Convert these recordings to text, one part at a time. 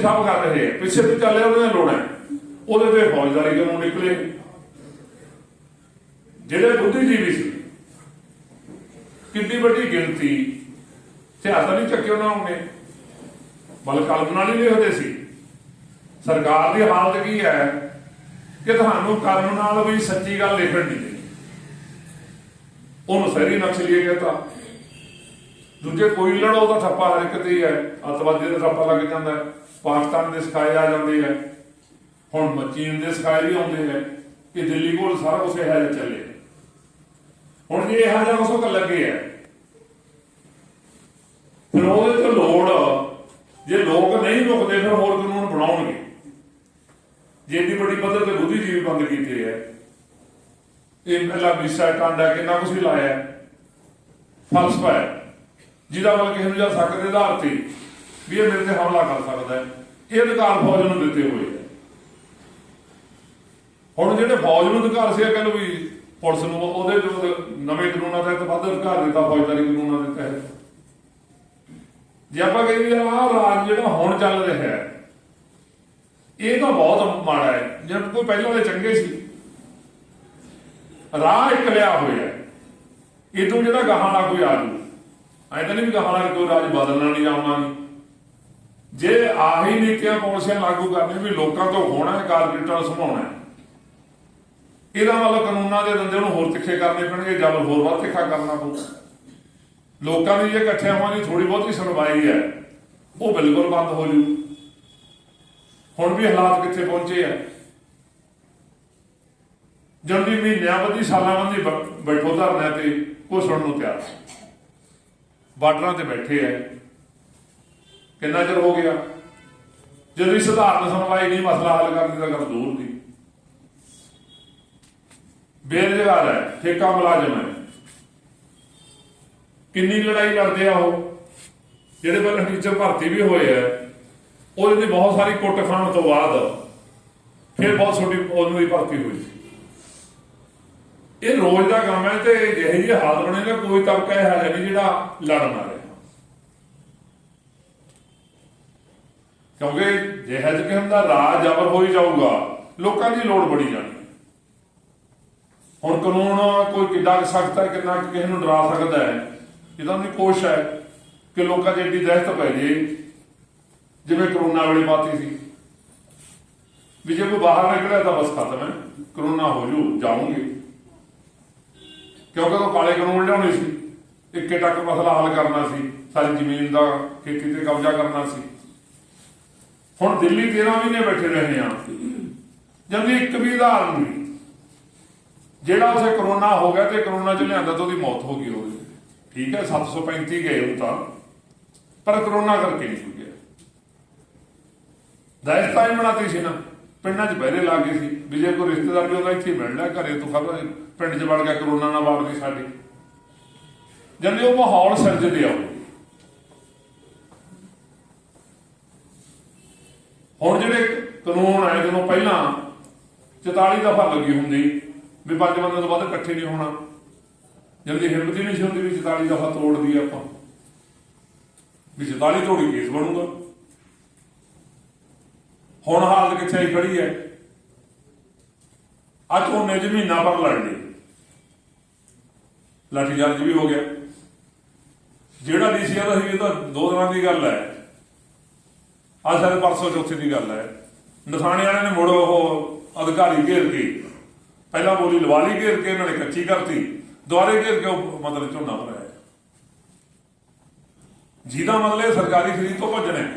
ਮੋਦੀ ਸਾਹਿਬ ਕਰ ਰਹੇ ਆ। ਪਿੱਛੇ ਤੇ ਚੱਲੇ ਉਹਨਾਂ ਦੀਆਂ ਲੋੜਾਂ। ਉਹਦੇ ਤੇ ਫੌਜਦਾਰੀ ਕਾਨੂੰਨ ਨਿਕਲੇ? ਜਿਹੜੇ ਬੁੱਧੀਜੀਵੀ ਸੀ ਕਿੰਨੀ ਵੱਡੀ ਗਿਣਤੀ ਸਿਆਸਤ ਨਹੀਂ ਚੱਕੇ ਉਹਨਾਂ ਨੇ ਬਲ ਕਲਪਨਾ ਨਹੀਂ ਲਿਖਦੇ ਸੀ। ਸਰਕਾਰ ਦੀ ਹਾਲਤ ਕੀ ਹੈ ਕਿ ਤੁਹਾਨੂੰ ਕਰਨ ਨਾਲ ਵੀ ਸੱਚੀ ਗੱਲ ਲਿਖਣ ਨਹੀਂ ਦੇਣੀ। ਉਹਨੂੰ ਸਰੀ ਨਕਸਲੀਏ ਕਹਤਾ ਦੂਜੇ ਕੋਈ ਲੜੋ ਤਾਂ ਠੱਪਾ ਹਰ ਇੱਕ ਤੇ ਹੈ ਅੱਤਵਾਦੀ ਦਾ ਠੱਪਾ ਲੱਗ ਜਾਂਦਾ ਹੈ। ਪਾਕਿਸਤਾਨ ਦੇ ਸਿਖਾਏ ਆ ਜਾਂਦੇ ਹੈ ਹੁਣ ਚੀਨ ਦੇ ਸਿਖਾਏ ਵੀ ਆਉਂਦੇ ਹੈ ਕਿ ਦਿੱਲੀ ਕੋਲ ਸਾਰਾ ਕੁਝ ਇਹ ਜਿਹਾ ਚੱਲੇ। ਹੁਣ ਜੇ ਇਹ ਜਿਹਾ ਕੁਝ ਲੱਗੇ ਹੈ ਫਿਰ ਉਹਦੇ ਤੇ ਲੋੜ ਜੇ ਲੋਕ ਨਹੀਂ ਰੁਕਦੇ, ਫਿਰ ਹੋਰ ਕਾਨੂੰਨ ਬਣਾਉਣਗੇ। ਜੇ ਇੰਨੀ ਵੱਡੀ ਪੱਧਰ ਤੇ ਬੁੱਧੀਜੀਵੀ ਬੰਦ ਕੀਤੇ ਹੈ ਇਹ ਪਹਿਲਾ ਵਿਸਾ ਟਾਂਡਾ ਕਿੰਨਾ ਕੁਝ ਲਾਇਆ। ਫਲਸਫਾ ਹੈ। ਜਿਹਦਾ ਮਤਲਬ ਕਿਸੇ ਨੂੰ ਜਾ ਸਕਦੇ ਆਧਾਰ ਤੇ ਵੀ ਇਹ ਮੇਰੇ ਤੇ ਹਮਲਾ ਕਰ ਸਕਦਾ ਹੈ। ਇਹ ਅਧਿਕਾਰ ਫੌਜ ਨੂੰ ਦਿੱਤੇ ਹੋਏ ਹੈ। ਹੁਣ ਜਿਹੜੇ ਫੌਜ ਨੂੰ ਅਧਿਕਾਰ ਸੀ, ਇਹ ਕਹਿੰਦੇ ਵੀ ਪੁਲਿਸ ਨੂੰ ਉਹਦੇ ਜੋ ਨਵੇਂ ਕਾਨੂੰਨਾਂ ਤਹਿਤ ਵੱਧ ਅਧਿਕਾਰ ਦਿੱਤਾ, ਫੌਜਦਾਰੀ ਕਾਨੂੰਨਾਂ ਦੇ ਤਹਿਤ। ਜੇ ਆਪਾਂ ਕਹੀਏ ਆਹ ਰਾਜ ਜਿਹੜਾ ਹੁਣ ਚੱਲ ਰਿਹਾ ਹੈ, ਇਹ ਤਾਂ ਬਹੁਤ ਮਾੜਾ ਹੈ। ਜਦ ਕੋਈ ਪਹਿਲਾਂ ਦੇ ਚੰਗੇ ਸੀ। ਰਾਹ ਇੱਕ ਲਿਆ ਹੋਇਆ ਹੈ। ਇਹ ਤੋਂ ਜਿਹੜਾ ਗਾਹਾਂ ਦਾ ਕੋਈ ਆਜੂ ਜੂ ਐਂ ਤਾਂ ਨਹੀਂ ਵੀ ਗਾਹਾਂ ਦਾ ਕੋਈ ਰਾਜ ਬਦਲਣਾ ਨਹੀਂ ਆਉਣਾ ਨਹੀਂ ਜੇ ਆਹੀ ਨੀਤੀਆਂ ਪਾਲਿਸੀਆਂ ਲਾਗੂ ਕਰਨੇ ਵੀ ਲੋਕਾਂ ਤੋਂ ਹੋਣਾ ਹੈ ਕਾਰਪੋਰੇਟਾਂ ਨੂੰ ਹੈ। ਇਹਦਾ ਮਤਲਬ ਕਾਨੂੰਨਾਂ ਦੇ ਦੰਦੇ ਨੂੰ ਹੋਰ ਤਿੱਖੇ ਕਰਨੇ ਪੈਣਗੇ ਜਬਰ ਹੋਰ ਵੱਧ ਤਿੱਖਾ ਕਰਨਾ ਪਊ ਲੋਕਾਂ ਦੀ ਜੇ ਇਕੱਠੇ ਹੋਣ ਦੀ ਥੋੜੀ ਬਹੁਤੀ ਸੁਣਵਾਈ ਹੈ, ਉਹ ਬਿਲਕੁਲ ਬੰਦ ਹੋ ਜੂ। ਹੁਣ ਵੀ ਹਾਲਾਤ ਕਿੱਥੇ ਪਹੁੰਚੇ ਆ? ਜਲਦੀ ਮਹੀਨਿਆਂ ਬੱਧੀ ਸਾਲਾਂ ਬੱਧੀ ਬੈਠੋ ਧਰਨਿਆਂ ਤੇ, ਉਹ ਸੁਣਨ ਨੂੰ ਤਿਆਰ ਸੀ। ਬਾਰਡਰਾਂ ਤੇ ਬੈਠੇ ਐ ਕਿੰਨਾ ਚਿਰ ਹੋ ਗਿਆ? ਜਦੋਂ ਇਹ ਸਧਾਰਨ ਸੁਣਵਾਈ ਨਹੀਂ, ਮਸਲਾ ਹੱਲ ਕਰਨ ਦੀ ਤਾਂ ਗੱਲ ਦੂਰ ਦੀ। ਬੇਰੁਜ਼ਗਾਰ ਹੈ, ਠੇਕਾ ਮੁਲਾਜ਼ਮ ਹੈ। ਕਿੰਨੀ ਲੜਾਈ ਲੜਦੇ ਆ ਉਹ? ਜਿਹੜੇ ਪਹਿਲਾਂ ਟੀਚਰ ਭਰਤੀ ਵੀ ਹੋਏ ਆ ਉਹਦੇ ਦੀ ਬਹੁਤ ਸਾਰੀ ਕੁੱਟ ਖਾਣ ਤੋਂ ਬਾਅਦ ਫਿਰ ਬਹੁਤ ਛੋਟੀ ਉਹਨੂੰ ਵੀ ਭਰਤੀ ਹੋਈ ਸੀ। ਇਹ ਰੋਜ਼ ਦਾ ਕੰਮ ਹੈ ਤੇ ਜਿਹੇ ਜਿਹੇ ਹਾਲ ਨੇ, ਕੋਈ ਤਬਕਾ ਇਹ ਹੈ ਨਹੀਂ ਜਿਹੜਾ ਲੜਨਾ ਆ ਰਿਹਾ ਕਿਉਂਕਿ ਜਿਹੇ ਜਿਹੇ ਕਿਸਮ ਦਾ ਰਾਜ ਜਬਰ ਹੋਈ ਜਾਊਗਾ। ਲੋਕਾਂ ਦੀ ਲੋੜ ਬੜੀ ਜਾਣੀ। ਹੁਣ ਕਾਨੂੰਨ ਕੋਈ ਕਿੱਡਾ ਸਖਤ ਹੈ, ਕਿੰਨਾ ਕੁ ਕਿਸੇ ਨੂੰ ਡਰਾ ਸਕਦਾ ਹੈ ਇਹਦਾ ਦੀ ਕੋਸ਼ਿਸ਼ ਹੈ ਕਿ ਲੋਕਾਂ 'ਚ ਏਡੀ ਦਹਿਸ਼ਤ ਪੈ ਜੇ, ਜਿਵੇਂ ਕਰੋਨਾ ਵੇਲੇ ਪਾਤੀ ਸੀ। ਵੀ ਜੇ ਕੋਈ ਬਾਹਰ ਨਿਕਲਿਆ ਤਾਂ ਬਸ ਖਤਮ ਹੈ। ਕਰੋਨਾ ਹੋ ਜੂ ਜਾਉਂਗੇ ਕਿਉਂਕਿ ਉਹ ਕਾਲੇ ਕਾਨੂੰਨ ਲਿਆਉਣੇ ਸੀ। ਇੱਕੇ ਟੱਕ ਮਸਲਾ ਹੱਲ ਕਰਨਾ ਸੀ। ਸਾਰੀ ਜ਼ਮੀਨ ਦਾ ਖੇਤੀ ਤੇ ਕਬਜ਼ਾ ਕਰਨਾ ਸੀ। ਹੁਣ ਦਿੱਲੀ 13 ਮਹੀਨੇ ਬੈਠੇ ਰਹੇ ਆ। ਜਦ ਇੱਕ ਵੀ ਉਦਾਹਰਨ ਨਹੀਂ। ਜਿਹੜਾ ਉਸੇ ਕਰੋਨਾ ਹੋ ਗਿਆ ਤੇ ਕਰੋਨਾ ਚ ਲਿਆਂਦਾ ਤਾਂ ਉਹਦੀ ਮੌਤ ਹੋ ਗਈ ਹੋਵੇ ਠੀਕ ਹੈ 735 ਗਏ ਉਹ ਤਾਂ। ਪਰ ਕਰੋਨਾ ਕਰਕੇ ਨਹੀਂ ਹੋ ਗਿਆ। ਦਾਇਸਤਾਂ ਹੀ ਬਣਾਤੀ ਸੀ ਨਾ। ਪਿੰਡਾਂ 'ਚ ਬਹਿਰੇ ਲਾ ਗਏ ਸੀ। ਵੀ ਜੇ ਕੋਈ ਰਿਸ਼ਤੇਦਾਰ ਵੀ ਉਹਦਾ ਇੱਥੇ ਮਿਲਣਾ ਘਰੇ ਤੋਂ ਖਬਰ ਪਿੰਡ 'ਚ ਵੜ ਗਿਆ, ਕਰੋਨਾ ਨਾਲ ਵਾੜਦੀ ਸਾਡੀ। ਜਦ ਉਹ ਮਾਹੌਲ ਸਿਰਜਦੇ ਆਉ ਹੁਣ ਜਿਹੜੇ ਕਾਨੂੰਨ ਆਏ, ਜਦੋਂ ਪਹਿਲਾਂ 44 ਦਫਾ ਲੱਗੀ ਹੁੰਦੀ ਵੀ ਪੰਜ ਬੰਦੇ ਤੋਂ ਵੱਧ ਇਕੱਠੇ ਨਹੀਂ ਹੋਣਾ ਜਲਦੀ ਹਿੰਮਤ ਹੀ ਨਹੀਂ ਸੀ ਹੁੰਦੀ ਵੀ 44 ਦਫਾ ਤੋੜਦੀ ਆਪਾਂ, ਵੀ 44 ਤੋੜੀ ਕੇਸ ਬਣੂਗਾ। ਹੁਣ ਹਾਲਤ ਕਿੱਥੇ ਆਈ ਖੜੀ ਹੈ? ਅੱਜ ਉਹਨੇ ਚ ਮਹੀਨਾ ਪਰ ਲੜ ਲਈ ਲਾਠੀਚਾਰਜ ਵੀ ਹੋ ਗਿਆ। ਜਿਹੜਾ ਡੀਸੀ ਦਾ ਸੀ ਇਹ ਤਾਂ ਦੋ ਦਿਨਾਂ ਦੀ ਗੱਲ ਹੈ। ਆ ਸਾਰੇ ਪਰਸੋਂ ਚੌਥੇ ਦੀ ਗੱਲ ਹੈ। ਨਥਾਣੇ ਵਾਲਿਆਂ ਨੇ ਮੁੜ ਉਹ ਅਧਿਕਾਰੀ ਘੇਰ ਕੇ, ਪਹਿਲਾਂ ਬੋਲੀ ਲਵਾਲੀ ਘੇਰ ਕੇ, ਇਹਨਾਂ ਨੇ ਕੱਚੀ ਕਰਤੀ। ਦੁਆਰੇ ਘੇਰ ਕੇ ਉਹ ਮਤਲਬ ਝੋਨਾ ਭਰਾਇਆ ਜਿਹਦਾ ਮਤਲਬ ਸਰਕਾਰੀ ਖਰੀਦ ਤੋਂ ਭੱਜਣਾ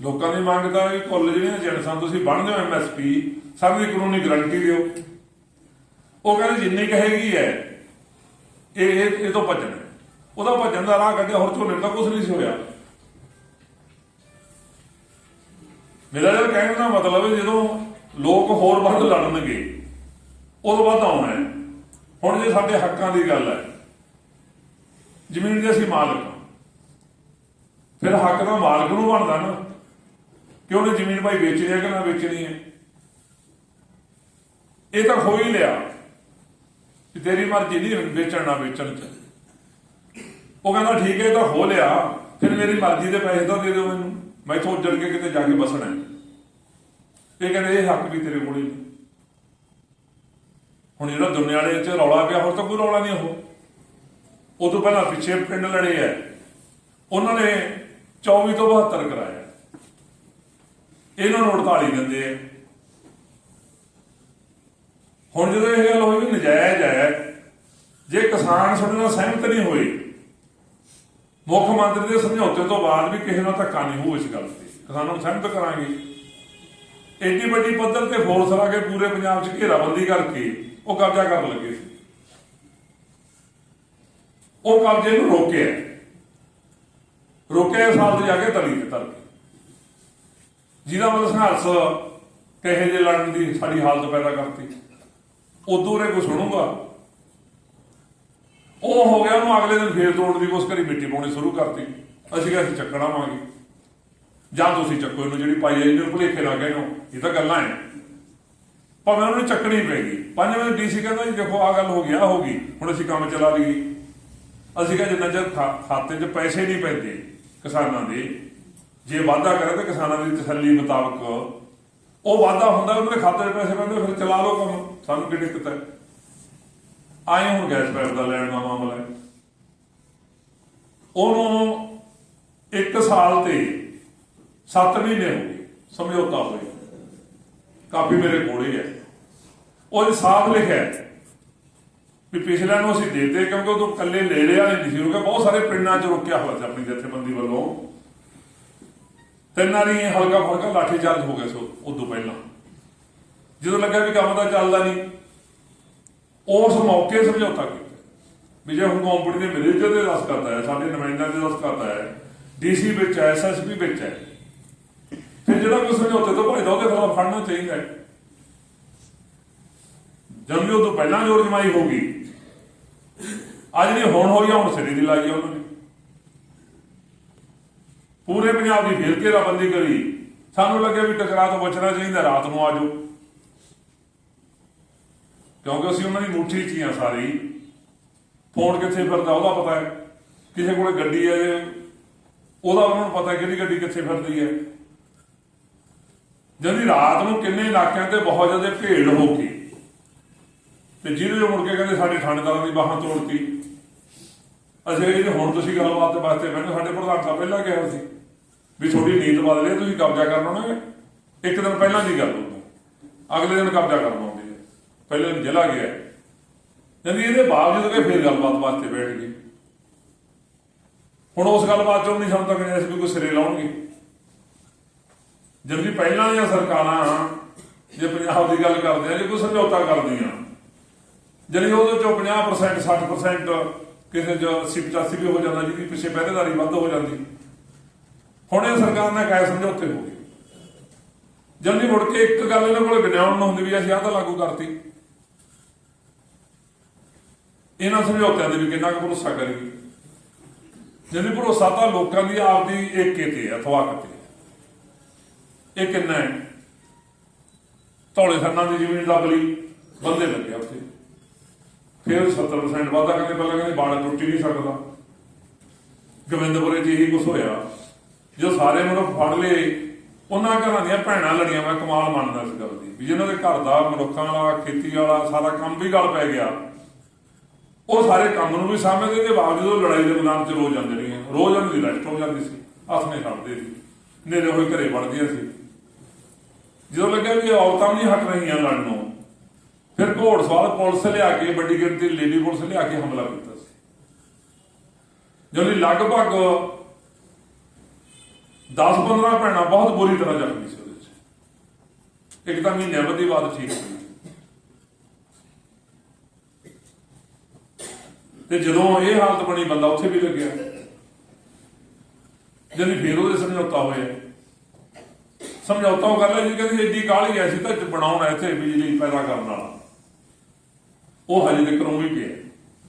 ਲੋਕਾਂ ਦੀ ਮੰਗ ਤਾਂ ਵੀ ਕੁੱਲ ਜਿਹੜੀਆਂ ਏਜੰਟਾਂ ਤੁਸੀਂ ਬਣਦੇ ਹੋ ਐਮਐਸਪੀ ਸਭ ਦੀ ਕਾਨੂੰਨੀ ਗਾਰੰਟੀ ਦਿਓ। ਉਹ ਕਹਿੰਦੇ ਜਿੰਨੀ ਕਹੇਗੀ ਹੈ, ਇਹ ਇਹ ਤੋਂ ਭੱਜਣਾ ਉਹਦਾ ਭੱਜਣ ਦਾ ਰਾਹ ਕੱਢਿਆ, ਹੋਰ ਝੋਨੇ ਦਾ ਕੁਝ ਨਹੀਂ ਸੀ ਹੋਇਆ। ਮੇਰਾ ਇਹ ਕਹਿਣ ਦਾ ਮਤਲਬ ਹੈ ਜਦੋਂ ਲੋਕ ਹੋਰ ਵੱਧ ਲੜਨਗੇ, ਉਦੋਂ ਵੱਧ ਆਉਣਾ ਹੈ। ਹੁਣ ਜੇ ਸਾਡੇ ਹੱਕਾਂ ਦੀ ਗੱਲ ਹੈ, ਜ਼ਮੀਨ ਦੇ ਅਸੀਂ ਮਾਲਕ ਫਿਰ ਹੱਕ ਦਾ ਮਾਲਕ ਨੂੰ ਬਣਦਾ ਨਾ। ਕਿ ਉਹਨੇ ਜ਼ਮੀਨ ਭਾਈ ਵੇਚਣੀ ਹੈ ਕਿ ਨਾ ਵੇਚਣੀ ਹੈ? ਇਹ ਤਾਂ ਹੋ ਹੀ ਲਿਆ ਕਿ ਤੇਰੀ ਮਰਜ਼ੀ ਨਹੀਂ ਵੇਚਣ ਨਾ ਵੇਚਣ ਚ। ਉਹ ਕਹਿੰਦਾ, ਠੀਕ ਹੈ, ਇਹ ਤਾਂ ਹੋ ਲਿਆ। ਫਿਰ ਮੇਰੀ ਮਰਜ਼ੀ ਦੇ ਪੈਸੇ ਤਾਂ ਦੇ ਦਿਓ ਮੈਨੂੰ। ਮੈਂ ਮੈਥੋਂ ਉੱਜੜ ਕੇ ਕਿਤੇ ਜਾ ਕੇ ਬਸਣਾ ਇਹ ਕਹਿੰਦੇ, ਇਹ ਹੱਕ ਵੀ ਤੇਰੇ ਕੋਲ ਹੀ ਨਹੀਂ। ਹੁਣ ਜਿਹੜਾ ਦੁਨੀਆ ਵਾਲੇ ਚ ਰੌਲਾ ਪਿਆ, ਹੋਰ ਤਾਂ ਕੋਈ ਰੌਲਾ ਨਹੀਂ ਉਹ। ਉਹ ਤੋਂ ਪਹਿਲਾਂ ਪਿੱਛੇ ਪਿੰਡ ਲੜੇ ਆ। ਉਹਨਾਂ ਨੇ 24 ਤੋਂ 72 ਕਰਾਇਆ। ਇਹਨਾਂ ਨੂੰ 48 ਦਿੰਦੇ ਆ। ਹੁਣ ਜਦੋਂ ਇਹ ਗੱਲ ਹੋਈ ਵੀ ਨਜਾਇਜ਼ ਹੈ, ਜੇ ਕਿਸਾਨ ਸਾਡੇ ਨਾਲ ਸਹਿਮਤ ਨਹੀਂ ਹੋਏ ਮੁੱਖ ਮੰਤਰੀ ਦੇ ਸਮਝੌਤੇ ਤੋਂ ਬਾਅਦ ਵੀ ਕਿਸੇ ਨਾਲ ਧੱਕਾ ਨਹੀਂ ਹੋਊ ਇਸ ਗੱਲ ਤੇ। ਕਿਸਾਨਾਂ ਨੂੰ ਸਹਿਮਤ ਕਰਾਂਗੇ। ਐਡੀ ਵੱਡੀ ਪੱਧਰ ਤੇ ਫੋਰਸ ਲਾ ਕੇ ਪੂਰੇ ਪੰਜਾਬ 'ਚ ਘੇਰਾਬੰਦੀ ਕਰਕੇ ਉਹ ਕਬਜ਼ਾ ਕਰਨ ਲੱਗੇ ਸੀ। ਉਹ ਕਬਜ਼ੇ ਨੂੰ ਰੋਕਿਆ। ਰੋਕਿਆ ਸਾਲ ਤੇ ਜਾ ਕੇ ਤਲੀ ਤੇ ਤਲ ਕੇ। ਜਿਹਦਾ ਮਤਲਬ ਸੰਘਰਸ਼ ਕਹੇ ਜੇ ਲੜਨ ਦੀ ਸਾਡੀ ਹਾਲਤ ਪੈਦਾ ਕਰਤੀ। ਉਦੋਂ ਰੇ ਕੋ ਸੁਣੂਗਾ? ਉਹ ਹੋ ਗਿਆ, ਉਹਨੂੰ ਅਗਲੇ ਦਿਨ ਫੇਰ ਤੋੜਨ ਦੀ ਕੋਸ਼ਿਸ਼ ਕਰੀ, ਮਿੱਟੀ ਪਾਉਣੀ ਸ਼ੁਰੂ ਕਰਤੀ। ਅਸੀਂ ਕਿਹਾ ਅਸੀਂ ਚੱਕਣਾ ਵਾਂਗੇ ਜਾਂ ਤੁਸੀਂ ਚੱਕੋ ਇਹਨੂੰ ਜਿਹੜੀ ਪਾਈ ਹੈ ਇਹਨੂੰ ਭੁਲੇਖੇ ਲੱਗ ਗਏ ਨੂੰ ਇਹ ਤਾਂ ਗੱਲਾਂ ਹੈ ਭਾਵੇਂ ਉਹਨੂੰ ਚੱਕਣੀ ਪੈਗੀ। ਪੰਜ ਵਜੇ ਡੀਸੀ ਕਹਿੰਦਾ ਜੀ, ਦੇਖੋ ਆ ਗੱਲ ਹੋ ਗਈ ਆ ਹੋ ਗਈ। ਹੁਣ ਅਸੀਂ ਕੰਮ ਚਲਾ ਲਈਏ। ਅਸੀਂ ਕਿਹਾ ਜਿੰਨਾ ਚਿਰ ਖਾਤੇ 'ਚ ਪੈਸੇ ਨਹੀਂ ਪੈਂਦੇ ਕਿਸਾਨਾਂ ਦੇ, ਜੇ ਵਾਅਦਾ ਕਰੇ ਤਾਂ ਕਿਸਾਨਾਂ ਦੀ ਤਸੱਲੀ ਮੁਤਾਬਕ ਉਹ ਵਾਅਦਾ ਹੁੰਦਾ ਉਹਨਾਂ ਦੇ ਖਾਤੇ 'ਚ ਪੈਸੇ ਪੈਂਦੇ, ਫਿਰ ਚਲਾ ਲਓ ਕੰਮ। ਸਾਨੂੰ ਕਿਹੜੀ ਦਿੱਕਤ ਹੈ? ਆਏ ਹੁਣ ਗੈਸ ਪਾਈਪ ਦਾ ਲੈਣ ਦਾ ਮਾਮਲਾ ਹੈ। ਉਹਨੂੰ ਇੱਕ ਸਾਲ ਤੇ 7 ਮਹੀਨੇ ਹੋ ਗਏ, ਸਮਝੌਤਾ ਹੋਇਆ। ਕਾਪੀ ਮੇਰੇ ਕੋਲ ਹੀ ਹੈ। ਉਹ ਸਾਫ਼ ਲਿਖਿਆ ਵੀ ਪਿਛਲਿਆਂ ਨੂੰ ਅਸੀਂ ਦੇਤੇ, ਕਿਉਂਕਿ ਉਦੋਂ ਕੱਲੇ ਲੇੜੇ ਵਾਲੇ ਨਹੀਂ ਸੀ ਕਿਉਂਕਿ ਬਹੁਤ ਸਾਰੇ ਪਿੰਡਾਂ 'ਚ ਰੁਕਿਆ ਹੋਇਆ ਸੀ ਆਪਣੀ ਜਥੇਬੰਦੀ ਵੱਲੋਂ। ਤਿੰਨਾਂ ਦੀ ਹਲਕਾ ਫਲਕਾ ਲਾਠੀ ਚਾਰਜ ਹੋ ਗਿਆ ਸੋ ਉਦੋਂ ਪਹਿਲਾਂ। ਜਦੋਂ ਲੱਗਾ ਵੀ ਕੰਮ ਦਾ ਚੱਲਦਾ ਨਹੀਂ ਉਸ ਮੌਕੇ ਸਮਝੌਤਾ ਕੀਤਾ। ਵੀ ਹੁਣ ਕੰਪਨੀ ਦੇ ਮੈਨੇਜਰ ਦੇ ਦੱਸ ਕਰਤਾ ਹੈ, ਸਾਡੇ ਨੁਮਾਇੰਦਿਆਂ ਦੇ ਦੱਸ ਕਰਤਾ ਹੈ, ਡੀਸੀ ਵਿੱਚ ਹੈ ਐਸਐਸਪੀ ਵਿੱਚ ਹੈ। ਫਿਰ ਜਿਹੜਾ ਕੋਈ ਸਮਝੌਤੇ ਤੋਂ ਭਜਦਾ ਉਹਦੇ ਖਿਲਾਫ ਫੜਨਾ ਚਾਹੀਦਾ ਹੈ। ਜਦ ਉਹ ਤੋਂ ਪਹਿਲਾਂ ਜੋਰ ਜਮਾਈ ਹੋ ਗਈ। ਅੱਜ ਨਹੀਂ, ਹੁਣ ਹੋਈ ਆ, ਹੁਣ ਸਿਰੇ ਦੀ ਲਾਈ ਉਹਨਾਂ ਨੇ। ਪੂਰੇ ਪੰਜਾਬ ਦੀ ਫੇਰ ਘੇਰਾਬੰਦੀ ਕਰੀ। ਸਾਨੂੰ ਲੱਗਿਆ ਵੀ ਟਕਰਾਅ ਤੋਂ ਬਚਣਾ ਚਾਹੀਦਾ, ਰਾਤ ਨੂੰ ਆ ਜਾਓ। ਕਿਉਂਕਿ ਅਸੀਂ ਉਹਨਾਂ ਦੀ ਮੁੱਠੀ 'ਚ ਹੀ ਆ ਸਾਰੀ। ਫੋਨ ਕਿੱਥੇ ਫਿਰਦਾ ਉਹਦਾ ਪਤਾ ਹੈ। ਕਿਸੇ ਕੋਲੇ ਗੱਡੀ ਹੈ ਉਹਦਾ ਉਹਨਾਂ ਨੂੰ ਪਤਾ ਕਿਹੜੀ ਗੱਡੀ ਕਿੱਥੇ ਫਿਰਦੀ ਹੈ। ਜਦੀ ਰਾਤ ਨੂੰ ਕਿੰਨੇ ਇਲਾਕਿਆਂ ਤੇ ਬਹੁਤ ਜ਼ਿਆਦਾ ਭੀੜ ਹੋ ਗਈ, ਤੇ ਜਿਹਦੇ ਮੁੜ ਕੇ ਕਹਿੰਦੇ ਸਾਡੇ ਥਾਣੇਦਾਰਾਂ ਦੀ ਬਾਹਾਂ ਤੋੜਤੀ ਅਸੀਂ ਇਹ ਹੁਣ ਤੁਸੀਂ ਗੱਲਬਾਤ ਦੇ ਵਾਸਤੇ ਬੈਠੇ ਸਾਡੇ ਪ੍ਰਧਾਨ ਸਾਹਿਬ ਪਹਿਲਾਂ ਕਿਹਾ ਸੀ ਵੀ ਤੁਹਾਡੀ ਨੀਂਦ ਬਦਲੇ, ਤੁਸੀਂ ਕਬਜ਼ਾ ਕਰਨਾ ਨਾ। ਇੱਕ ਦਿਨ ਪਹਿਲਾਂ ਦੀ ਗੱਲ ਹੁੰਦੀ। ਅਗਲੇ ਦਿਨ ਕਬਜ਼ਾ ਕਰਨਾ। ਹੁੰਦੀ ਪਹਿਲਾਂ ਦਿਨ ਜ਼ਿਲ੍ਹਾ ਗਿਆ। ਜਾਂਦੀ ਇਹਦੇ ਬਾਵਜੂਦ ਕਿ ਫਿਰ ਗੱਲਬਾਤ ਵਾਸਤੇ ਬੈਠ ਗਏ ਹੁਣ ਉਸ ਗੱਲਬਾਤ ਚੋਂ ਨਹੀਂ ਸਮਝ ਤੱਕ ਅਸੀਂ ਕੋਈ ਸਿਰੇ ਲਾਉਣਗੇ। ਜਦ ਵੀ ਪਹਿਲਾਂ ਦੀਆਂ ਸਰਕਾਰਾਂ ਜੇ ਪੰਜਾਬ ਦੀ ਗੱਲ ਕਰਦੇ ਆ, ਜੇ ਕੋਈ ਸਮਝੌਤਾ ਕਰਦੀਆਂ ਜਿਹੜੀ ਉਹਦੇ ਚੋਂ 50% 60% ਕਿਸੇ ਜੋ 80 85 ਵੀ ਹੋ ਜਾਂਦਾ, ਜਿਹਦੀ ਪਿੱਛੇ ਪਹਿਰੇਦਾਰੀ ਵੱਧ ਹੋ ਜਾਂਦੀ। ਹੁਣ ਇਹ ਸਰਕਾਰ ਨੇ ਕਾਇ ਸਮਝੌਤੇ ਹੋ ਗਏ। ਜਲਦੀ ਮੁੜ ਕੇ ਇੱਕ ਗੱਲ ਇਹਨਾਂ ਕੋਲ ਗਣਾਉਣ ਨੂੰ ਹੁੰਦੀ ਵੀ ਅਸੀਂ ਆਹ ਤਾਂ ਲਾਗੂ ਕਰਤੀ। ਇਹਨਾਂ ਸਮਝੌਤਿਆਂ ਦੇ ਵੀ ਕਿੰਨਾ ਕੁ ਭਰੋਸਾ ਕਰੀਏ? ਜਿਹਦੀ ਭਰੋਸਾ ਤਾਂ ਲੋਕਾਂ ਦੀ ਆਪਦੀ ਏਕੇ ਤੇ ਹੈ ਅਥਵਾਕ ਤੇ ਇਹ ਕਿੰਨਾ ਹੈ? ਧੌਲੇ ਸੰਨਾਂ ਦੀ ਜ਼ਮੀਨ ਦੱਬ ਲਈ, ਬੰਦੇ ਲੱਗੇ ਉੱਥੇ। ਫਿਰ 70% ਵਾਧਾ ਕਹਿੰਦੇ ਪਹਿਲਾਂ ਕਹਿੰਦੇ ਬਾੜ ਟੁੱਟ ਨਹੀਂ ਸਕਦਾ। ਗੋਬਿੰਦਪੁਰੇ 'ਚ ਇਹੀ ਕੁਝ ਹੋਇਆ। ਜੋ ਸਾਰੇ ਮਨੁੱਖ ਫੜ ਲਏ, ਉਹਨਾਂ ਘਰਾਂ ਦੀਆਂ ਭੈਣਾਂ ਲੜੀਆਂ, ਮੈਂ ਕਮਾਲ ਮੰਨਦਾ ਇਸ ਗੱਲ ਦੀ। ਵੀ ਜਿਹਨਾਂ ਦੇ ਘਰ ਦਾ, ਮਨੁੱਖਾਂ ਵਾਲਾ, ਖੇਤੀ ਵਾਲਾ, ਸਾਰਾ ਕੰਮ ਵੀ ਗਲ ਪੈ ਗਿਆ। ਉਹ ਸਾਰੇ ਕੰਮ ਨੂੰ ਵੀ ਸਮਝਦੇ ਦੇ ਬਾਵਜੂਦ ਉਹ ਲੜਾਈ ਦੇ ਮੈਦਾਨ 'ਚ ਰੋਜ਼ ਜਾਂਦੇ ਰਹੀਆਂ। ਰੋਜ਼ ਉਹਨਾਂ ਦੀ ਰੈਸਟ ਹੋ ਜਾਂਦੀ ਸੀ ਹੱਥ ਨਹੀਂ ਸੀ। ਨੇਰੇ ਹੋਏ ਘਰੇ ਵੜਦੀਆਂ ਸੀ। ਜਦੋਂ ਲੱਗਿਆ ਵੀ ਔਰਤਾਂ ਵੀ ਨਹੀਂ ਹਟ ਰਹੀਆਂ ਲੜਨ ਨੂੰ, ਫਿਰ ਘੋੜਸਵਾਰ ਪੁਲਿਸ ਲਿਆ ਕੇ, ਵੱਡੀ ਗਿਣਤੀ ਲੇਡੀ ਪੁਲਿਸ ਲਿਆ ਕੇ ਹਮਲਾ ਕੀਤਾ ਸੀ। ਜਦੋਂ ਲਗਭਗ 10-15 ਭੈਣਾਂ ਬਹੁਤ ਬੁਰੀ ਤਰ੍ਹਾਂ ਜ਼ਖਮੀ ਸੀ ਉਹਦੇ ਚ। ਇੱਕ ਤਾਂ ਮਹੀਨੇ ਬੱਧੀ ਬਾਅਦ ਠੀਕ ਹੋਈ। ਤੇ ਜਦੋਂ ਇਹ ਹਾਲਤ ਬਣੀ, ਬੰਦਾ ਉੱਥੇ ਵੀ ਲੱਗਿਆ। ਜਦੋਂ ਫਿਰ ਉਹਦੇ ਸਮਝੌਤਾ ਹੋਇਆ। ਸਮਝੌਤਾ ਉਹ ਕਰ ਲਿਆ ਜੀ, ਕਹਿੰਦੀ ਏਡੀ ਕਾਹਲੀ ਐ ਸੀ ਤਾਂ ਬਣਾਉਣਾ ਇੱਥੇ ਬਿਜਲੀ ਪੈਦਾ ਕਰਨ ਵਾਲਾ। ਉਹ ਹਜੇ ਤੱਕ ਉਵੇਂ ਹੀ ਪਿਆ।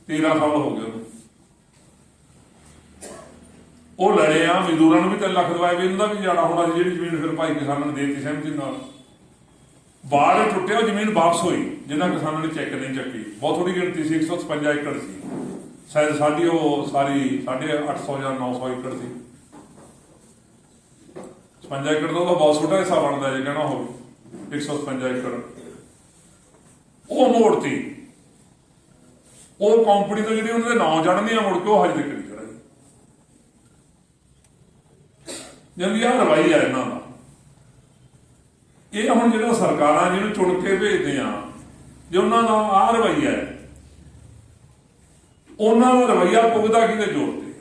13 ਸਾਲ ਹੋ ਗਏ ਉਹਨੂੰ। ਉਹ ਲੜੇ ਆ, ਮਜ਼ਦੂਰਾਂ ਨੂੰ ਵੀ 3 ਲੱਖ ਦਵਾਏ ਵੀ ਇਹਨਾਂ ਦਾ ਵੀ ਜਾਣਾ ਹੋਣਾ ਸੀ, ਜਿਹੜੀ ਜ਼ਮੀਨ ਫਿਰ ਭਾਈ ਕਿਸਾਨਾਂ ਨੇ ਦੇਤੀ ਸਹਿਮਤੀ ਨਾਲ। ਬਾੜ ਟੁੱਟਿਆ, ਉਹ ਜ਼ਮੀਨ ਵਾਪਸ ਹੋਈ ਜਿਨ੍ਹਾਂ ਕਿਸਾਨਾਂ ਨੇ ਚੈੱਕ ਨਹੀਂ ਚੱਕੀ। ਬਹੁਤ ਥੋੜੀ ਗਿਣਤੀ ਸੀ 156 ਏਕੜ ਸੀ। ਸ਼ਾਇਦ ਸਾਡੀ ਉਹ ਸਾਰੀ 850 ਜਾਂ 900 ਏਕੜ ਸੀ। 57 ਏਕੜ ਦਾ ਤਾਂ ਬਹੁਤ ਛੋਟਾ ਹਿੱਸਾ ਬਣਦਾ ਜੇ ਕਹਿਣਾ ਹੋਵੇ। 157 ਏਕੜ। ਉਹ ਮੋੜਤੀ ਉਹ ਕੰਪਨੀ ਤੋਂ ਜਿਹੜੀ ਉਹਨਾਂ ਦੇ ਨਾਂ ਚੜ੍ਹਨੀ ਆ ਮੁੜ ਕੇ ਉਹ ਹਜੇ ਤੱਕ ਨਹੀਂ ਚੜਾਈ ਜਦ ਇਹ ਰਵਾਈ ਆ ਇਹਨਾਂ ਦਾ। ਇਹ ਹੁਣ ਜਿਹੜਾ ਸਰਕਾਰਾਂ ਜਿਹਨੂੰ ਚੁਣ ਕੇ ਭੇਜਦੇ ਆ, ਜੇ ਉਹਨਾਂ ਦਾ ਆਹ ਰਵਈਆ ਹੈ ਉਹਨਾਂ ਦਾ ਰਵਈਆ ਪੁੱਗਦਾ ਕਿਹਦੇ ਜ਼ੋਰ ਤੇ?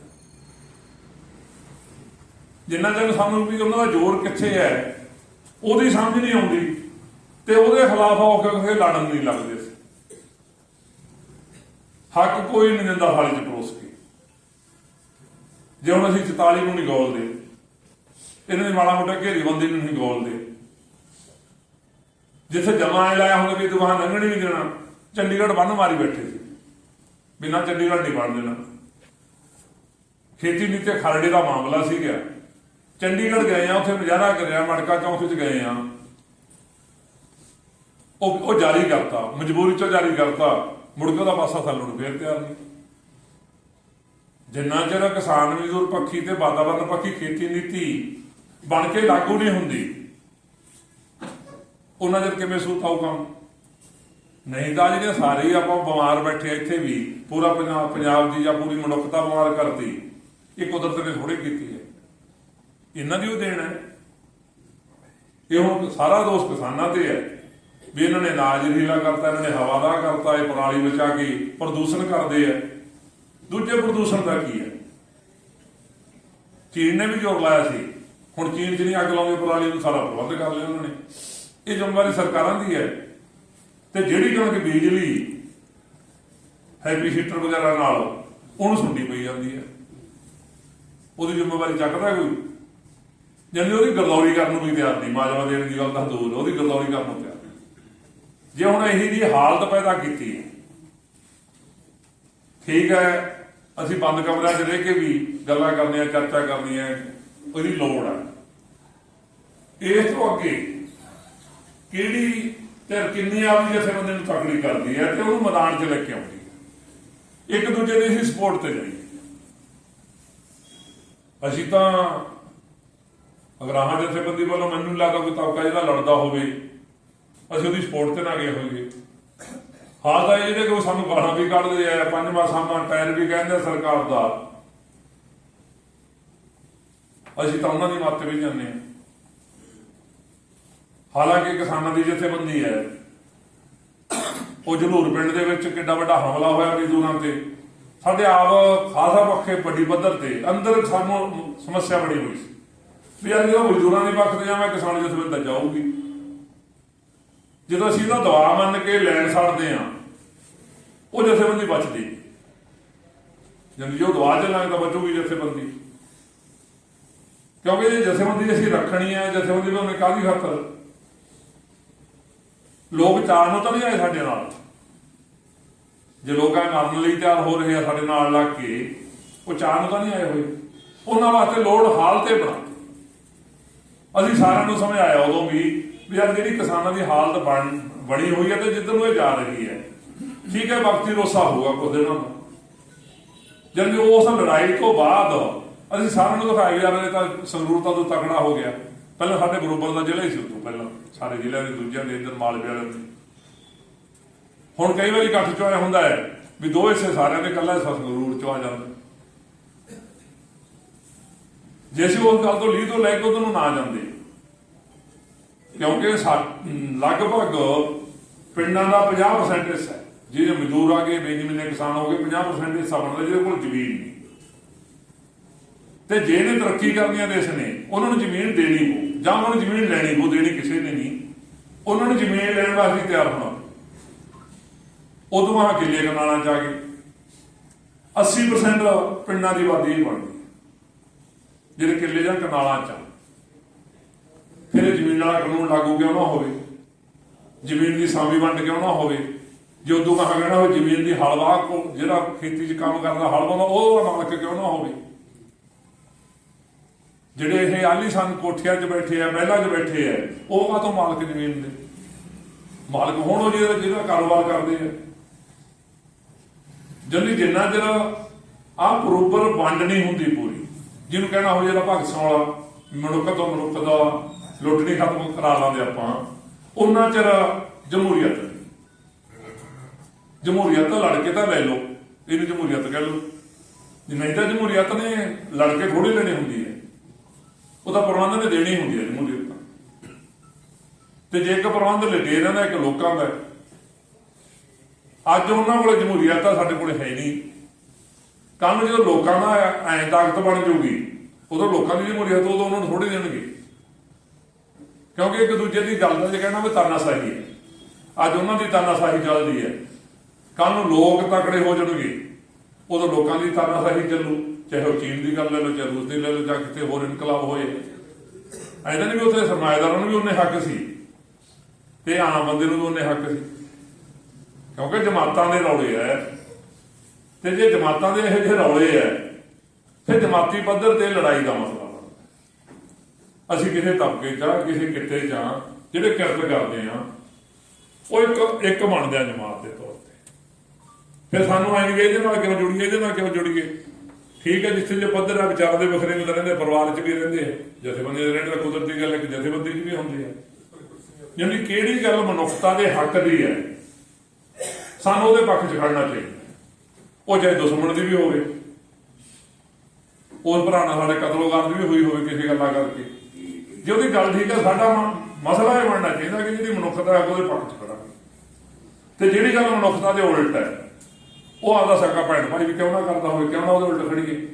ਜਿੰਨਾ ਚਿਰ ਸਾਨੂੰ ਵੀ ਉਹਨਾਂ ਦਾ ਜ਼ੋਰ ਕਿੱਥੇ ਹੈ, ਉਹਦੀ ਸਮਝ ਨਹੀਂ ਆਉਂਦੀ ਤੇ ਉਹਦੇ ਖਿਲਾਫ ਹੋ ਕੇ ਕਿਸੇ ਲੜਨ ਨਹੀਂ ਲੱਗਦੇ ਸੀ ਹੱਕ ਕੋਈ ਨਹੀਂ ਦਿੰਦਾ ਹਾਲੇ ਚ ਪਰੋਸ ਕੇ। ਜੇ ਹੁਣ ਅਸੀਂ 44 ਨੂੰ ਨਹੀਂ ਗੋਲਦੇ, ਇਹਨਾਂ ਦੇ ਮਾੜਾ ਮੋਟਾ ਘੇਰੀ ਬੰਦੀ ਨੂੰ ਨਹੀਂ ਗੋਲਦੇ। ਜਿੱਥੇ ਜਮਾ ਲਾਇਆ ਹੁੰਦਾ ਵੀ ਦੁਕਾਨ ਲੰਘਣੀ ਨਹੀਂ ਦੇਣਾ, ਚੰਡੀਗੜ੍ਹ ਬੰਨ ਮਾਰੀ ਬੈਠੇ ਸੀ। ਬਿਨਾਂ ਚੰਡੀਗੜ੍ਹ ਨਹੀਂ ਬਣ ਦੇਣਾ ਖੇਤੀ ਨੀਤੀ ਖਰੜੇ ਦਾ ਮਾਮਲਾ ਸੀਗਾ। ਗਿਆ ਚੰਡੀਗੜ੍ਹ ਗਏ ਆ, ਉੱਥੇ ਨਜ਼ਾਰਾ ਕਰਿਆ, ਮੜਕਾ ਚੌਂਕ ਵਿੱਚ ਗਏ ਆ। ਉਹ ਉਹ ਜਾਰੀ ਕਰਤਾ, ਮਜਬੂਰੀ ਚੋਂ ਜਾਰੀ ਕਰਤਾ। ਮੁੜ ਕੇ ਉਹਦਾ ਪਾਸਾ ਥੱਲੇ ਨੂੰ ਫੇਰ ਤਿਆਰ ਨਹੀਂ। ਜਿੰਨਾ ਚਿਰ ਕਿਸਾਨ ਮਜ਼ਦੂਰ ਪੱਖੀ ਤੇ ਵਾਤਾਵਰਣ ਪੱਖੀ ਖੇਤੀ ਨੀਤੀ ਬਣ ਕੇ ਲਾਗੂ ਨਹੀਂ ਹੁੰਦੀ, ਉਹਨਾਂ ਚਿਰ ਕਿਵੇਂ ਸੂਤ ਆਊ ਕੰਮ ਨਹੀਂ ਤਾਂ ਜਿਹੜੇ ਸਾਰੇ ਆਪਾਂ ਬਿਮਾਰ ਬੈਠੇ ਇੱਥੇ ਵੀ, ਪੂਰਾ ਪੰਜਾਬ ਪੰਜਾਬ ਦੀ ਜਾਂ ਪੂਰੀ ਮਨੁੱਖਤਾ ਬਿਮਾਰ ਕਰਤੀ, ਇਹ ਕੁਦਰਤ ਨੇ ਥੋੜੀ ਕੀਤੀ ਹੈ। ਇਹਨਾਂ ਦੀ ਉਹ ਦੇਣ ਹੈ। ਇਹ ਹੁਣ ਸਾਰਾ ਦੋਸ਼ ਕਿਸਾਨਾਂ ਤੇ ਹੈ ਵੀ ਇਹਨਾਂ ਨੇ ਅਨਾਜ ਹੀਲਾ ਕਰਤਾ, ਇਹਨਾਂ ਨੇ ਹਵਾ ਦਾ ਕਰਤਾ, ਇਹ ਪਰਾਲੀ ਬਚਾ ਕੇ ਪ੍ਰਦੂਸ਼ਣ ਕਰਦੇ ਆ। ਦੂਜੇ ਪ੍ਰਦੂਸ਼ਣ ਦਾ ਕੀ ਹੈ? ਚੀਨ ਨੇ ਵੀ ਜ਼ੋਰ ਲਾਇਆ ਸੀ। ਹੁਣ ਚੀਨ ਜਿਹੜੀ ਅੱਗ ਲਾਉਂਦੇ ਪਰਾਲੀ ਨੂੰ ਸਾਰਾ ਪ੍ਰਬੰਧ ਕਰ ਲਿਆ ਉਹਨਾਂ ਨੇ। ਇਹ ਜ਼ਿੰਮੇਵਾਰੀ ਸਰਕਾਰਾਂ ਦੀ ਹੈ। ਤੇ ਜਿਹੜੀ ਕਣਕ ਬੀਜ ਲਈ ਹੈਪੀ ਵਗੈਰਾ ਨਾਲ, ਉਹਨੂੰ ਸੁੰਡੀ ਪਈ ਜਾਂਦੀ ਹੈ। ਉਹਦੀ ਜ਼ਿੰਮੇਵਾਰੀ ਚੱਕਦਾ ਕੋਈ? ਜਾਨੀ ਉਹਦੀ ਗਰਦੌਰੀ ਕਰਨ ਨੂੰ ਵੀ ਤਿਆਰ ਨਹੀਂ, ਮਾਜਵਾ ਦੇਣ ਦੀ ਗੱਲ ਤਾਂ ਦੂਰ ਉਹਦੀ ਗਰਦੌਰੀ ਕਰਨ ਨੂੰ ਤਿਆਰ ਜੇ ਹੁਣ ਇਹੀ ਜੀ ਹਾਲਤ ਪੈਦਾ ਕੀਤੀ ਹੈ, ਠੀਕ ਹੈ, ਅਸੀਂ ਬੰਦ ਕਮਰਿਆਂ 'ਚ ਰਹਿ ਕੇ ਵੀ ਗੱਲਾਂ ਕਰਨੀਆਂ, ਚਰਚਾ ਕਰਨੀਆਂ, ਉਹਦੀ ਲੋੜ ਹੈ। ਇਸ ਤੋਂ ਅੱਗੇ ਕਿਹੜੀ ਤੇ ਕਿੰਨੀ ਆਪਣੀ ਜਥੇਬੰਦੀ ਨੂੰ ਤਕੜੀ ਕਰਦੀ ਹੈ ਤੇ ਉਹਨੂੰ ਮੈਦਾਨ 'ਚ ਲੈ ਕੇ ਆਉਂਦੀ ਹੈ। ਇੱਕ ਦੂਜੇ ਦੀ ਅਸੀਂ ਸਪੋਰਟ ਤੇ ਜਾਈਏ। ਅਸੀਂ ਤਾਂ ਅਗਰਾਹਾਂ ਜਥੇਬੰਦੀ ਵੱਲੋਂ ਮੈਨੂੰ ਨੀ ਲੱਗਦਾ ਕੋਈ ਤਬਕਾ ਜਿਹੜਾ ਲੜਦਾ ਹੋਵੇ, ਅਸੀਂ ਉਹਦੀ ਸਪੋਰਟ ਤੇ ਨਾ ਗਏ ਹੋਈਏ। ਹਾਲ ਤਾਂ ਇਹ ਜਿਹੜੇ ਕੋ ਸਾਨੂੰ ਗਾਲਾਂ ਵੀ ਕੱਢਦੇ ਆ, ਪੰਜਵਾਂ ਸਾਮਾਂ ਟਾਇਰ ਵੀ ਕਹਿੰਦੇ ਸਰਕਾਰ ਦਾ। ਅਸੀਂ ਤਾਂ ਉਹਨਾਂ ਦੀ ਮੱਤ ਵੀ ਜਾਂਦੇ ਹਾਂ। ਹਾਲਾਂਕਿ ਕਿਸਾਨਾਂ ਦੀ ਜਥੇਬੰਦੀ ਹੈ। ਉਹ ਜਲੂਰ ਪਿੰਡ ਦੇ ਵਿੱਚ ਕਿੱਡਾ ਵੱਡਾ ਹਮਲਾ ਹੋਇਆ ਮਜ਼ਦੂਰਾਂ ਤੇ। ਸਾਡੇ ਆਪ ਖਾਸਾ ਪੱਖੇ ਵੱਡੀ ਪੱਧਰ ਤੇ ਅੰਦਰ ਸਾਨੂੰ ਸਮੱਸਿਆ ਬੜੀ ਹੋਈ ਸੀ। ਵੀ ਯਾਰ ਜਦੋਂ ਮਜ਼ਦੂਰਾਂ ਦੇ ਪੱਖ ਤੇ ਜਾਵਾਂ, ਕਿਸਾਨ ਜਥੇਬੰਦੀ ਜਾਊਗੀ। ਜਦੋਂ ਅਸੀਂ ਇਹਦਾ ਦਵਾ ਮੰਨ ਕੇ ਲੈਣ ਛੱਡਦੇ ਆ ਉਹ ਜਥੇਬੰਦੀ ਬਚਦੀ। ਨਹੀਂ। ਜੋ ਦਵਾ ਚੱਲਾਂਗੇ ਤਾਂ ਬਚੂਗੀ ਜਥੇਬੰਦੀ। ਕਿਉਂਕਿ ਇਹ ਜਥੇਬੰਦੀ ਅਸੀਂ ਰੱਖਣੀ ਹੈ, ਜਥੇਬੰਦੀ ਨੂੰ ਕਾਹਦੀ ਖਾਤਰ ਲੋਕ ਚਾਰ ਨੂੰ ਤਾਂ ਨਹੀਂ ਆਏ ਸਾਡੇ ਨਾਲ। ਜੇ ਲੋਕਾਂ ਮਰਨ ਲਈ ਤਿਆਰ ਹੋ ਰਹੇ ਆ ਸਾਡੇ ਨਾਲ ਲੱਗ ਕੇ, ਉਹ ਚਾਰ ਨੂੰ ਤਾਂ ਨਹੀਂ ਆਏ ਹੋਏ। ਉਹਨਾਂ ਵਾਸਤੇ ਲੋੜ ਹਾਲ ਤੇ ਬਣਾ। ਅਸੀਂ ਸਾਰਿਆਂ ਨੂੰ ਸਮਝਾਇਆ ਉਦੋਂ ਵੀ ਵੀ ਯਾਰ ਜਿਹੜੀ ਕਿਸਾਨਾਂ ਦੀ ਹਾਲਤ ਬਣ, ਬਣੀ ਹੋਈ ਹੈ ਤੇ ਜਿੱਧਰ ਨੂੰ ਇਹ ਜਾ ਰਹੀ ਹੈ। ਠੀਕ ਹੈ, ਵਕਤੀ ਰੋਸਾ ਹੋਊਗਾ ਕੁਝ ਦਿਨਾਂ ਦਾ ਜਦ ਉਸ ਲੜਾਈ ਤੋਂ ਬਾਅਦ ਅਸੀਂ ਸਾਰਿਆਂ ਨੂੰ ਦਿਖਾਇਆ ਯਾਰ ਇਹ ਤਾਂ ਸੰਗਰੂਰ ਤਾਂ ਤੋਂ ਤਕੜਾ ਹੋ ਗਿਆ। ਪਹਿਲਾਂ ਸਾਡੇ ਬਰੋਬਰ ਦਾ ਜ਼ਿਲ੍ਹਾ ਹੀ ਸੀ ਉਦੋਂ ਪਹਿਲਾਂ। ਸਾਰੇ ਜ਼ਿਲ੍ਹਿਆਂ ਦੇ ਦੂਜਿਆਂ ਦੇ ਇੱਧਰ ਮਾਲਵੇ ਵਾਲੇ ਦੇ। ਹੁਣ ਕਈ ਵਾਰੀ ਇਕੱਠ ਚੋਂ ਇਹ ਹੁੰਦਾ ਹੈ ਵੀ ਦੋ ਹਿੱਸੇ ਸਾਰਿਆਂ ਦੇ ਇਕੱਲਾ ਹਿੱਸਾ ਸੰਗਰੂਰ ਚੋਂ ਆ ਜਾਂਦਾ। ਜੇ ਅਸੀਂ ਉਸ ਗੱਲ ਤੋਂ ਲੀਹ ਤੋਂ ਲੈ ਕੇ ਉਧਰ ਨਾ ਜਾਂਦੇ, ਕਿਉਂਕਿ ਸਾ- ਲਗਭਗ ਪਿੰਡਾਂ ਦਾ 50% ਹਿੱਸਾ ਹੈ। ਜਿਹੜੇ ਮਜ਼ਦੂਰ ਆ ਗਏ, ਬੇਜ਼ਮੀਨੇ ਕਿਸਾਨ ਹੋ ਗਏ 50% ਹਿੱਸਾ ਬਣਦਾ ਜਿਹਦੇ ਕੋਲ ਜ਼ਮੀਨ ਨਹੀਂ। ਤੇ ਜੇ ਨੇ ਤਰੱਕੀ ਕਰਨੀ ਆ ਦੇਸ਼ ਨੇ, ਉਹਨਾਂ ਨੂੰ ਜ਼ਮੀਨ ਦੇਣੀ ਪਊ। ਜਾਂ ਉਹਨਾਂ ਨੂੰ ਜ਼ਮੀਨ ਲੈਣੀ ਪਊ ਦੇਣੀ ਕਿਸੇ ਨੇ ਨਹੀਂ, ਉਹਨਾਂ ਨੂੰ ਜ਼ਮੀਨ ਲੈਣ ਵਾਸਤੇ ਤਿਆਰ ਹੋਣਾ। ਉਦੋਂ ਆ ਕਿੱਲੇ ਕਨਾਲਾਂ ਚ ਆ 80% ਪਿੰਡਾਂ ਦੀ ਆਬਾਦੀ ਹੀ ਬਣ ਗਈ ਜਿਹੜੇ ਕਿੱਲੇ ਜਾਂ ਕਨਾਲਾਂ ਚ ਆ। ਫਿਰ ਇਹ ਜ਼ਮੀਨ ਵਾਲਾ ਕਾਨੂੰਨ ਲਾਗੂ ਕਿਉਂ ਨਾ ਹੋਵੇ? ਜ਼ਮੀਨ ਦੀ ਸਾਂਭੀ ਵੰਡ ਕਿਉਂ ਨਾ ਹੋਵੇ? ਜੇ ਉਦੋਂ ਕਹਾ ਕਹਿਣਾ ਹੋਵੇ ਜ਼ਮੀਨ ਦੀ ਹਲਵਾ ਜਿਹੜਾ ਖੇਤੀ 'ਚ ਕੰਮ ਕਰਦਾ ਹਲਵਾ ਦਾ, ਉਹ ਮਾਲਕ ਕਿਉਂ ਨਾ ਹੋਵੇ? ਜਿਹੜੇ ਇਹ ਆਲੀਸ਼ਾਨ ਕੋਠਿਆਂ 'ਚ ਬੈਠੇ ਆ, ਮਹਿਲਾਂ 'ਚ ਬੈਠੇ ਆ, ਉਹ ਕਾਹਤੋਂ ਮਾਲਕ ਜ਼ਮੀਨ ਦੇ? ਮਾਲਕ ਹੋਣ ਉਹ ਜਿਹੜਾ ਜਿਹੜਾ ਕਾਰੋਬਾਰ ਕਰਦੇ ਆ। ਜਲਦੀ ਜਿੰਨਾ ਚਿਰ ਆਹ ਪ੍ਰੋਪਰ ਵੰਡ ਨਹੀਂ ਹੁੰਦੀ ਪੂਰੀ, ਜਿਹਨੂੰ ਕਹਿਣਾ ਹੋ ਜਿਹੜਾ ਭਗਤ ਸਿੰਘ ਵਾਲਾ ਮਨੁੱਖ ਤੋਂ ਮਨੁੱਖ ਦਾ ਲੁੱਟਣੀ ਖਤਮ ਕਰਾ ਲਾਂਦੇ ਆਪਾਂ। ਉਹਨਾਂ ਚਿਰ ਜਮਹੂਰੀਅਤ ਜਮਹੂਰੀਅਤ ਲੜ ਕੇ ਤਾਂ ਲੈ ਲਓ, ਇਹਨੂੰ ਜਮਹੂਰੀਅਤ ਕਹਿ ਲਓ। ਨਹੀਂ ਤਾਂ ਜਮਹੂਰੀਅਤ ਨੇ ਲੜ ਕੇ ਥੋੜੀ ਲੈਣੀ ਹੁੰਦੀ ਹੈ ਉਹ ਤਾਂ ਪ੍ਰਬੰਧ ਨੇ ਦੇਣੀ ਹੁੰਦੀ ਹੈ ਜਮਹੂਰੀਅਤ ਤੇ। ਜੇ ਇੱਕ ਪ੍ਰਬੰਧ ਲਟੇ ਰਹਿੰਦਾ, ਇੱਕ ਲੋਕਾਂ ਦਾ, ਅੱਜ ਉਹਨਾਂ ਕੋਲ ਜਮਹੂਰੀਅਤ ਆ ਸਾਡੇ ਕੋਲ ਹੈ ਨਹੀਂ। ਕੱਲ ਨੂੰ ਜਦੋਂ ਲੋਕਾਂ ਦਾ ਐਂ ਤਾਕਤ ਬਣ ਜਾਊਗੀ, ਉਦੋਂ ਲੋਕਾਂ ਦੀ ਜਮਹੂਰੀਅਤ ਉਦੋਂ ਉਹਨਾਂ ਨੂੰ ਥੋੜੀ ਦੇਣਗੇ। ਕਿਉਂਕਿ ਇੱਕ ਦੂਜੇ ਦੀ ਗੱਲ ਦਾ ਜੇ ਕਹਿਣਾ ਵੀ ਤਾਨਾਸ਼ਾਹੀ ਹੈ। ਅੱਜ ਉਹਨਾਂ ਦੀ ਤਾਨਾਸ਼ਾਹੀ ਚੱਲਦੀ ਹੈ। ਕੱਲ ਨੂੰ ਲੋਕ ਤਕੜੇ ਹੋ ਜਾਣਗੇ, ਉਦੋਂ ਲੋਕਾਂ ਦੀ ਤਾਨਾਸ਼ਾਹੀ ਚੱਲੂ। ਚਾਹੇ ਉਹ ਚੀਨ ਦੀ ਗੱਲ ਲੈ ਲਓ, ਚਾਹੇ ਰੂਸ ਦੀ ਲੈ ਲਓ, ਜਾਂ ਕਿਤੇ ਹੋਰ ਇਨਕਲਾਬ ਹੋਏ। ਐਦਾਂ ਨਹੀਂ ਵੀ ਉੱਥੇ ਸਰਮਾਇਦਾਰਾਂ ਨੂੰ ਵੀ ਉਹਨੇ ਹੱਕ ਸੀ ਤੇ ਆਮ ਬੰਦੇ ਨੂੰ ਵੀ ਉਹਨੇ ਹੱਕ ਸੀ। ਕਿਉਂਕਿ ਜਮਾਤਾਂ ਦੇ ਰੌਲੇ ਐ। ਤੇ ਜੇ ਜਮਾਤਾਂ ਦੇ ਇਹੋ ਜਿਹੇ ਰੌਲੇ ਐ, ਫਿਰ ਜਮਾਤੀ ਪੱਧਰ ਤੇ ਲੜਾਈ ਦਾ ਮਸਲਾ ਬਣਦਾ ਅਸੀਂ ਕਿਸੇ ਤਬਕੇ 'ਚ ਕਿਸੇ ਕਿੱਤੇ 'ਚ ਜਿਹੜੇ ਕਿਰਤ ਕਰਦੇ ਆ, ਉਹ ਇੱਕ ਇੱਕ ਬਣਦੇ ਆ ਜਮਾਤ ਦੇ ਤੌਰ ਤੇ। ਫਿਰ ਸਾਨੂੰ ਐਂ ਵੀ ਇਹਦੇ ਨਾਲ ਕਿਉਂ ਜੁੜੀਏ, ਇਹਦੇ ਨਾਲ ਕਿਉਂ ਜੁੜੀਏ? ਠੀਕ ਹੈ, ਜਿੱਥੇ ਜੇ ਪੱਧਰ ਆ ਵਿਚਾਰ ਦੇ ਵੱਖਰੇ ਵੀ ਰਹਿੰਦੇ, ਪਰਿਵਾਰ 'ਚ ਵੀ ਰਹਿੰਦੇ ਆ। ਜਥੇਬੰਦੀ ਦੇ ਰਹਿੰਦੇ ਤਾਂ ਕੁਦਰਤੀ ਗੱਲ ਹੈ ਕਿ ਜਥੇਬੰਦੀ 'ਚ ਵੀ ਹੁੰਦੀ ਹੈ। ਯਾਨੀ ਕਿਹੜੀ ਗੱਲ ਮਨੁੱਖਤਾ ਦੇ ਹੱਕ ਦੀ ਹੈ? ਸਾਨੂੰ ਉਹਦੇ ਪੱਖ 'ਚ ਖੜਨਾ ਚਾਹੀਦਾ। ਉਹ ਚਾਹੇ ਦੁਸ਼ਮਣ ਦੀ ਵੀ ਹੋਵੇ ਉਸ ਭਰਾ ਨਾਲ ਸਾਡੇ ਕਤਲੋਗਾਰ ਦੀ ਵੀ ਹੋਈ ਹੋਵੇ, ਕਿਸੇ ਗੱਲਾਂ ਕਰਕੇ। ਜੇ ਉਹਦੀ ਗੱਲ ਠੀਕ ਹੈ, ਸਾਡਾ ਮਸਲਾ ਇਹ ਬਣਨਾ ਚਾਹੀਦਾ ਕਿ ਜਿਹੜੀ ਮਨੁੱਖਤਾ ਹੈ, ਉਹਦੇ ਪੱਖ 'ਚ ਖੜਾਂਗੇ ਤੇ ਜਿਹੜੀ ਗੱਲ ਮਨੁੱਖਤਾ ਦੇ ਉਲਟ ਹੈ ਉਹ ਆਪਦਾ ਸਕਾ ਭੈਣ ਭਾਈ ਵੀ ਕਿਉਂ ਨਾ ਕਰਦਾ ਹੋਵੇ, ਕਿਉਂ ਨਾ ਉਹਦੇ ਉਲਟ ਖੜੀਏ?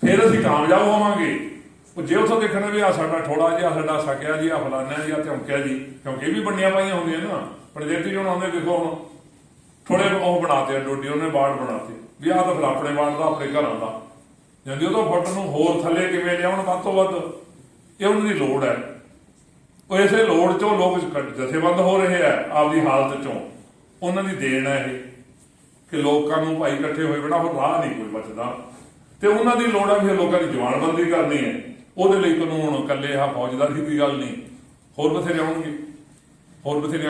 ਫਿਰ ਅਸੀਂ ਕਾਮਯਾਬ ਹੋਵਾਂਗੇ। ਉਹ ਜੇ ਉੱਥੋਂ ਦੇਖਣਾ ਵੀ ਆ ਸਾਡਾ ਥੋੜਾ ਜਿਹਾ ਸਾਡਾ ਸਕਿਆ ਜੀ ਆ ਫਲਾਨਾ ਜੀ ਆ ਧਮਕਿਆ ਜੀ, ਕਿਉਂਕਿ ਇਹ ਵੀ ਬੰਨੀਆਂ ਪਾਈਆਂ ਹੁੰਦੀਆਂ ਨਾ। ਪ੍ਰਜੈਕਟੀ ਹੁਣ ਆਉਂਦੇ ਦੇਖੋ ਹੁਣ ਥੋੜੇ ਉਹ ਬਣਾਤੇ ਆ, ਡੋਡੀ ਉਹਨੇ ਬਾੜ ਬਣਾਤੇ। ਵੀ ਆ ਤਾਂ ਫਿਰ ਆਪਣੇ ਬਾੜ ਦਾ, ਆਪਣੇ ਘਰਾਂ ਦਾ। ਜਾਂਦੀ ਉਹ ਤਾਂ ਫੁੱਟ ਨੂੰ ਹੋਰ ਥੱਲੇ ਕਿਵੇਂ ਲਿਆਉਣ ਵੱਧ ਤੋਂ ਵੱਧ? ਇਹ ਉਹਨਾਂ ਦੀ ਲੋੜ ਹੈ। ਉਹ ਇਸੇ ਲੋੜ ਚੋਂ ਲੋਕ ਜਥੇਬੰਦ ਹੋ ਰਹੇ ਆ, ਆਪਦੀ ਹਾਲਤ ਚੋਂ। ਉਹਨਾਂ ਦੀ ਦੇਣ ਹੈ ਇਹ, ਕਿ ਲੋਕਾਂ ਨੂੰ ਭਾਈ ਇਕੱਠੇ ਹੋਏ ਬਿਨਾ ਹੋਰ ਰਾਹ ਨਹੀਂ ਕੋਈ ਬਚਦਾ। ਤੇ ਉਹਨਾਂ ਦੀ ਲੋੜ ਹੈ ਵੀ ਲੋਕਾਂ ਦੀ ਜਵਾਨਬੰਦੀ ਕਰਨੀ ਹੈ। ਉਹਦੇ ਲਈ ਕਾਨੂੰਨ ਇਕੱਲੇ ਆ ਫੌਜਦਾਰੀ ਦੀ ਗੱਲ ਨਹੀਂ। ਹੋਰ ਬਥੇਰੇ ਆਉਣਗੇ। ਹੋਰ ਬਥੇਰੇ